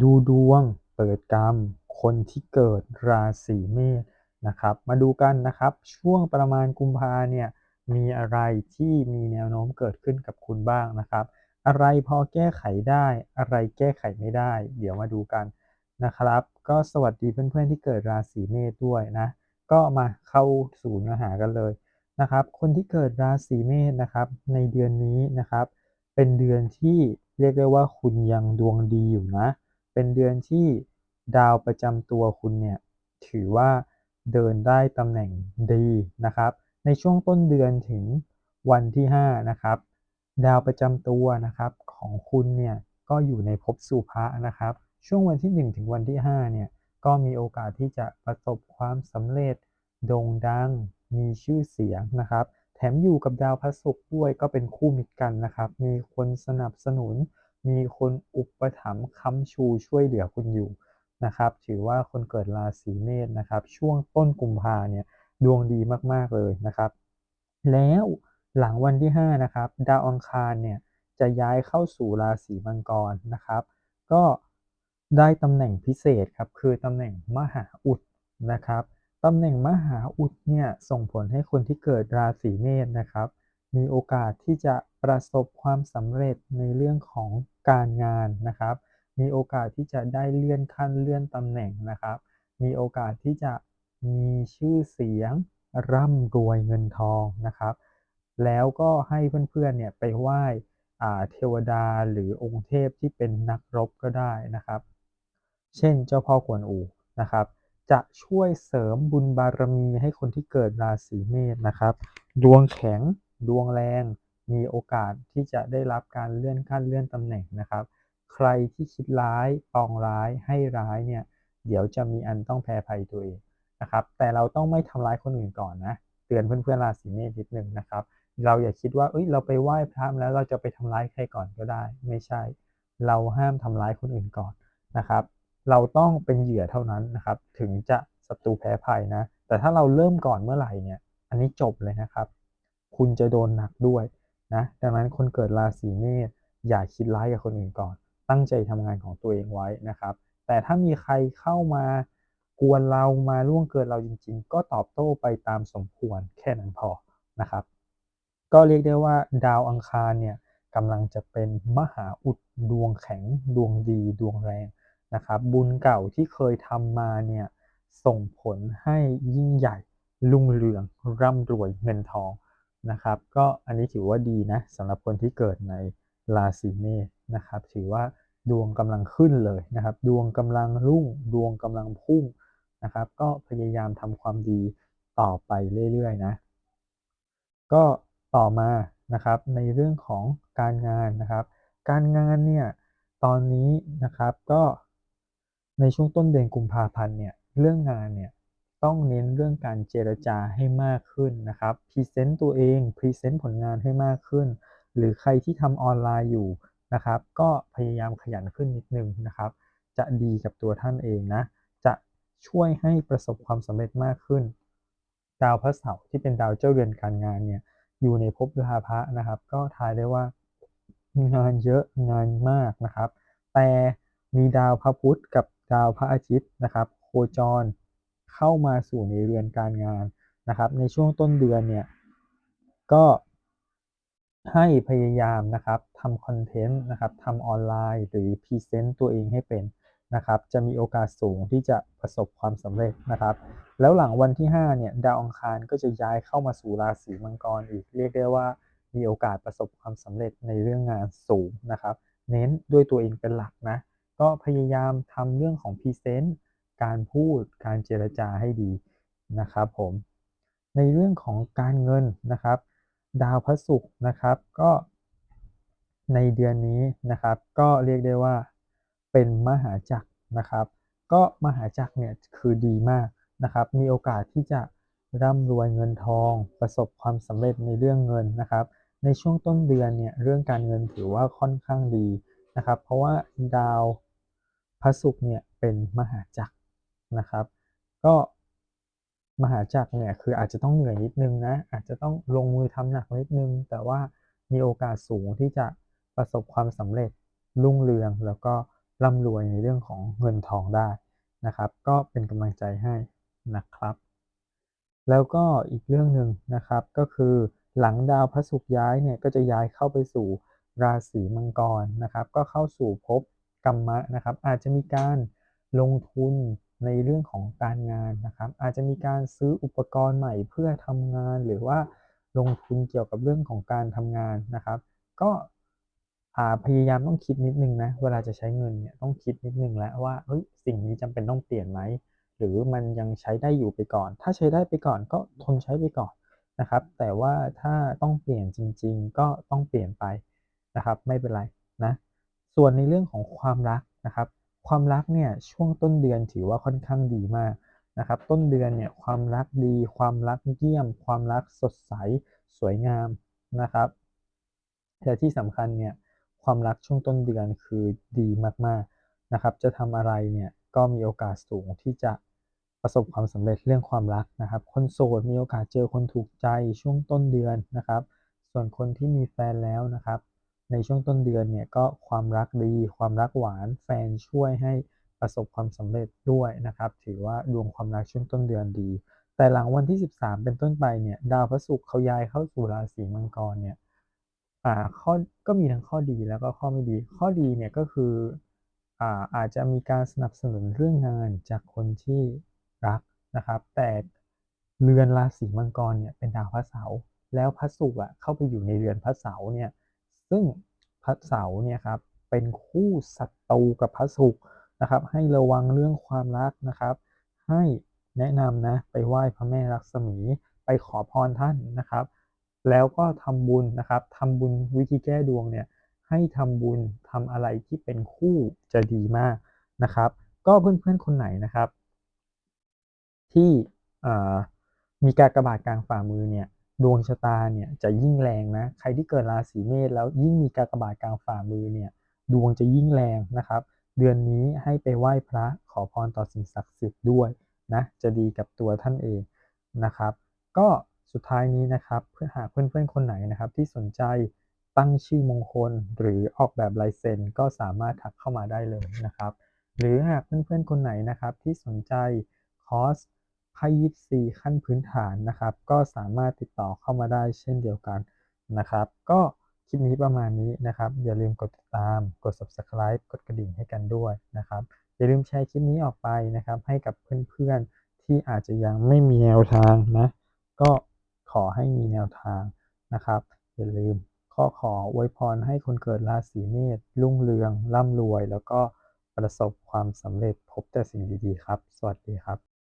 ดูดวงเปิดกรรม คนที่เกิดราศีเมษนะครับ มาดูกันนะครับ ช่วงประมาณกุมภาเนี่ยมีอะไรที่มีแนวโน้มเกิดขึ้นกับคุณบ้างนะครับ อะไรพอแก้ไขได้ อะไรแก้ไขไม่ได้ เดี๋ยวมาดูกันนะครับ ก็สวัสดีเพื่อนๆที่เกิดราศีเมษด้วยนะ ก็มาเข้าสู่เนื้อหากันเลยนะครับ คนที่เกิดราศีเมษนะครับ ในเดือนนี้นะครับ เป็นเดือนที่เรียกได้ว่าคุณยังดวงดีอยู่นะ เป็นเดือนที่ดาวประจำตัวคุณเนี่ยถือว่าเดินได้ตำแหน่งดีนะครับ ในช่วงต้นเดือนถึงวันที่ 5 นะครับ ดาวประจำตัวนะครับของคุณเนี่ยก็อยู่ในภพสุภะนะครับ ช่วงวันที่ 1 ถึงวันที่5เนี่ยก็มีโอกาสที่จะประสบความสำเร็จโด่งดัง มีชื่อเสียงนะครับ แถมอยู่กับดาวพระศุกร์ด้วยก็เป็นคู่มิตรกันนะครับ มีคนสนับสนุน มีคนอุปถัมภ์ค้ำชูช่วยเหลือคุณอยู่นะครับ ถือว่าคนเกิดราศีเมษนะครับ ช่วงต้นกุมภาเนี่ยดวงดีมากๆเลยนะครับ แล้วหลังวันที่ 5 นะครับ ดาวอังคารเนี่ยจะย้ายเข้าสู่ราศีมังกรนะครับ ก็ได้ตำแหน่งพิเศษครับ คือตำแหน่งมหาอุดนะครับตำแหน่งมหาอุดเนี่ยส่งผลให้คนที่เกิดราศีเมษนะครับ มีโอกาสที่จะประสบความสำเร็จในเรื่องของการงานนะครับ มีโอกาสที่จะได้เลื่อนขั้นเลื่อนตำแหน่งนะครับ มีโอกาสที่จะมีชื่อเสียงร่ำรวยเงินทองนะครับ แล้วก็ให้เพื่อนๆเนี่ยไปไหว้เทวดาหรือองค์เทพที่เป็นนักรบก็ได้นะครับ เช่นเจ้าพ่อกวนอูนะครับ จะช่วยเสริมบุญบารมีให้คนที่เกิดราศีเมษนะครับ ดวงแข็ง ดวงแรง มีโอกาสที่จะได้รับการเลื่อนขั้นเลื่อนตำแหน่งนะครับ ใครที่คิดร้ายปองร้ายให้ร้ายเนี่ยเดี๋ยวจะมีอันต้องแพ้ภัยตัวเองนะครับ แต่เราต้องไม่ทำร้ายคนอื่นก่อนนะ เตือนเพื่อนๆราศีเมษนิดนึงนะครับ เราอย่าคิดว่าเอ้ยเราไปไหว้พระแล้วเราจะไปทำร้ายใครก่อนก็ได้ ไม่ใช่ เราห้ามทำร้ายคนอื่นก่อนนะครับ เราต้องเป็นเหยื่อเท่านั้นนะครับ ถึงจะศัตรูแพ้ภัยนะ แต่ถ้าเราเริ่มก่อนเมื่อไหร่เนี่ย อันนี้จบเลยนะครับ คุณจะโดนหนักด้วยนะดังนั้นคนเกิดราศีเมษอย่าคิดร้ายกับคนอื่นก่อน ตั้งใจทำงานของตัวเองไว้นะครับ แต่ถ้ามีใครเข้ามากวนเรามาล่วงเกินเราจริง ๆ ก็ตอบโต้ไปตามสมควรแค่นั้นพอนะครับ ก็เรียกได้ว่าดาวอังคารเนี่ยกำลังจะเป็นมหาอุดดวงแข็งดวงดีดวงแรงนะครับ บุญเก่าที่เคยทำมาเนี่ยส่งผลให้ยิ่งใหญ่รุ่งเรืองร่ำรวยเงินทอง นะครับ ก็อันนี้ถือว่าดีนะสำหรับคนที่เกิดในราศีเมษนะครับ ถือว่าดวงกำลังขึ้นเลยนะครับ ดวงกำลังรุ่ง ดวงกำลังพุ่งนะครับ ก็พยายามทำความดีต่อไปเรื่อยๆนะ ก็ต่อมานะครับในเรื่องของการงานนะครับ การงานเนี่ยตอนนี้นะครับก็ในช่วงต้นเดือนกุมภาพันธ์เนี่ยเรื่องงานเนี่ย ต้องเน้นเรื่องการเจรจาให้มากขึ้นนะครับพรีเซนต์ตัวเองพรีเซนต์ผลงานให้มากขึ้น หรือใครที่ทำออนไลน์อยู่นะครับ ก็พยายามขยันขึ้นนิดนึงนะครับ จะดีกับตัวท่านเองนะ จะช่วยให้ประสบความสำเร็จมากขึ้น ดาวพระเสาร์ที่เป็นดาวเจ้าเรือนการงานเนี่ยอยู่ในภพราพะนะครับ ก็ทายได้ว่างานเยอะงานมากนะครับ แต่มีดาวพระพุธกับดาวพระอาทิตย์นะครับ โคจร เข้ามาสู่ในเรือนการงานนะครับ ในช่วงต้นเดือนเนี่ยก็ให้พยายามนะครับทำคอนเทนต์นะครับทำออนไลน์หรือพรีเซนต์ตัวเองให้เป็นนะครับ จะมีโอกาสสูงที่จะประสบความสำเร็จนะครับ แล้วหลังวันที่ 5 เนี่ย ดาวอังคารก็จะย้ายเข้ามาสู่ราศีมังกรอีก เรียกได้ว่ามีโอกาสประสบความสำเร็จในเรื่องงานสูงนะครับ เน้นด้วยตัวเองเป็นหลักนะ ก็พยายามทำเรื่องของพรีเซนต์ การพูดการเจรจาให้ดีนะครับผมในเรื่องของการเงินนะครับ ดาวพระศุกร์นะครับก็ในเดือนนี้นะครับ ก็เรียกได้ว่าเป็นมหาจักรนะครับ ก็มหาจักรเนี่ยคือดีมากนะครับ มีโอกาสที่จะร่ำรวยเงินทอง ประสบความสำเร็จในเรื่องเงินนะครับ ในช่วงต้นเดือนเนี่ยเรื่องการเงินถือว่าค่อนข้างดีนะครับ เพราะว่าดาวพระศุกร์เนี่ยเป็นมหาจักร นะครับ ก็มหาจักรเนี่ยคืออาจจะต้องเหนื่อยนิดนึงนะอาจจะต้องลงมือทำหนักนิดนึง แต่ว่ามีโอกาสสูงที่จะประสบความสำเร็จรุ่งเรือง แล้วก็ร่ำรวยในเรื่องของเงินทองได้นะครับ ก็เป็นกำลังใจให้นะครับ แล้วก็อีกเรื่องหนึ่งนะครับก็คือหลังดาวพระศุกร์ย้ายเนี่ยก็จะย้ายเข้าไปสู่ราศีมังกรนะครับ ก็เข้าสู่ภพกรรมะนะครับ อาจจะมีการลงทุน ในเรื่องของการงานนะครับ อาจจะมีการซื้ออุปกรณ์ใหม่เพื่อทำงานหรือว่าลงทุนเกี่ยวกับเรื่องของการทำงานนะครับ ก็พยายามต้องคิดนิดนึงนะเวลาจะใช้เงินเนี่ยต้องคิดนิดนึงแล้วว่าเฮ้ยสิ่งนี้จำเป็นต้องเปลี่ยนไหมหรือมันยังใช้ได้อยู่ไปก่อน ถ้าใช้ได้ไปก่อนก็ทนใช้ไปก่อนนะครับ แต่ว่าถ้าต้องเปลี่ยนจริง ๆ ก็ต้องเปลี่ยนไปนะครับ ไม่เป็นไรนะส่วนในเรื่องของความรักนะครับ ความรักเนี่ยช่วงต้นเดือนถือว่าค่อนข้างดีมากนะครับ ต้นเดือนเนี่ยความรักดี ความรักเยี่ยม ความรักสดใสสวยงามนะครับแต่ที่สำคัญเนี่ยความรักช่วงต้นเดือนคือดีมากๆนะครับ จะทำอะไรเนี่ยก็มีโอกาสสูงที่จะประสบความสำเร็จเรื่องความรักนะครับ คนโสดมีโอกาสเจอคนถูกใจช่วงต้นเดือนนะครับ ส่วนคนที่มีแฟนแล้วนะครับ ในช่วงต้นเดือนเนี่ยก็ความรักดี ความรักหวาน แฟนช่วยให้ประสบความสำเร็จด้วยนะครับ ถือว่าดวงความรักช่วงต้นเดือนดี แต่หลังวันที่ 13 เป็นต้นไปเนี่ยดาวพระศุกร์เขาย้ายเข้าสู่ราศีมังกรเนี่ยอ่าข้อก็มีทั้งข้อดีแล้วก็ข้อไม่ดี ข้อดีเนี่ยก็คืออ่าอาจจะมีการสนับสนุนเรื่องงานจากคนที่รักนะครับ แต่เรือนราศีมังกรเนี่ยเป็นดาวพระเสาร์แล้วพระศุกร์อะเข้าไปอยู่ในเรือนพระเสาร์เนี่ย ซึ่งพระเสาร์เนี่ยครับเป็นคู่ศัตรูกับพระศุกร์นะครับ ให้ระวังเรื่องความรักนะครับ ให้แนะนำนะไปไหว้พระแม่ลักษมีไปขอพรท่านนะครับ แล้วก็ทำบุญนะครับทำบุญวิธีแก้ดวงเนี่ยให้ทำบุญทำอะไรที่เป็นคู่จะดีมากนะครับ ก็เพื่อนๆคนไหนนะครับ ที่มีการกระบาดกลางฝ่ามือเนี่ย ดวงชะตาเนี่ยจะยิ่งแรงนะ ใครที่เกิดราศีเมษแล้วยิ่งมีการกระบาดกลางฝ่ามือเนี่ยดวงจะยิ่งแรงนะครับ เดือนนี้ให้ไปไหว้พระขอพรต่อสิ่งศักดิ์สิทธิ์ด้วยนะจะดีกับตัวท่านเองนะครับ ก็สุดท้ายนี้นะครับเพื่อหากเพื่อนๆคนไหนนะครับ ที่สนใจตั้งชื่อมงคลหรือออกแบบลายเซ็นก็สามารถทักเข้ามาได้เลยนะครับ หรือหากเพื่อนๆคนไหนนะครับที่สนใจคอร์ส ไพ่ยิปซีขั้นพื้นฐานนะครับ ก็สามารถติดต่อเข้ามาได้เช่นเดียวกันนะครับ ก็คลิปนี้ประมาณนี้นะครับ อย่าลืมกดติดตาม กด subscribe กดกระดิ่งให้กันด้วยนะครับ อย่าลืมแชร์คลิปนี้ออกไปนะครับ ให้กับเพื่อนๆที่อาจจะยังไม่มีแนวทางนะ ก็ขอให้มีแนวทางนะครับ อย่าลืมข้อขออวยพรให้คนเกิดราศีเมษรุ่งเรือง ร่ำรวย แล้วก็ประสบความสำเร็จพบแต่สิ่งดีๆครับ สวัสดีครับ